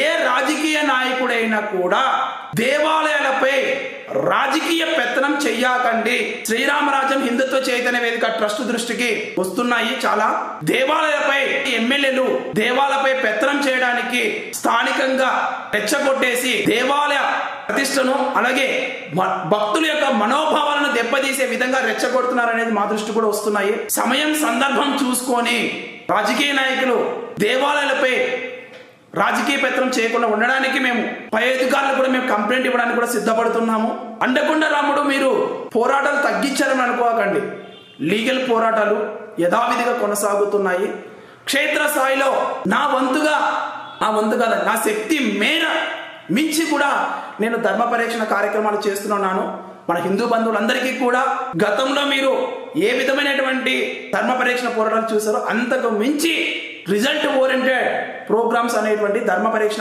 ఏ రాజకీయ నాయకుడైనా కూడా దేవాలయాలపై రాజకీయ పెత్తనం చెయ్యకండి. శ్రీరామరాజ్యం హిందుత్వ చైతన్య వేదిక ట్రస్ట్ దృష్టికి వస్తున్నాయి. చాలా దేవాలయాలపై ఎమ్మెల్యేలు దేవాలయపై పెత్తనం చేయడానికి స్థానికంగా రెచ్చగొట్టేసి దేవాలయ ప్రతిష్టను అలాగే భక్తుల యొక్క మనోభావాలను దెబ్బతీసే విధంగా రెచ్చగొడుతున్నారు అనేది మా దృష్టి కూడా వస్తున్నాయి. సమయం సందర్భం చూసుకొని రాజకీయ నాయకులు దేవాలయాలపై రాజకీయ పెత్తనం చేయకుండా ఉండడానికి మేము పై అధికారులు కూడా మేము కంప్లైంట్ ఇవ్వడానికి కూడా సిద్ధపడుతున్నాము. అండకొండ రాముడు మీరు పోరాటాలు తగ్గించారని అనుకోకండి. లీగల్ పోరాటాలు యథావిధిగా కొనసాగుతున్నాయి. క్షేత్ర స్థాయిలో నా వంతుగా నా వంతు కదా నా శక్తి మేర మించి కూడా నేను ధర్మ పరీక్షణ కార్యక్రమాలు చేస్తున్నాను. మన హిందూ బంధువులందరికీ కూడా గతంలో మీరు ఏ విధమైనటువంటి ధర్మ పరీక్షణ పోరాటాలు చూసారో అంతకు మించి రిజల్ట్ ఓరియంటెడ్ ప్రోగ్రామ్స్ అనేటువంటి ధర్మ పరీక్ష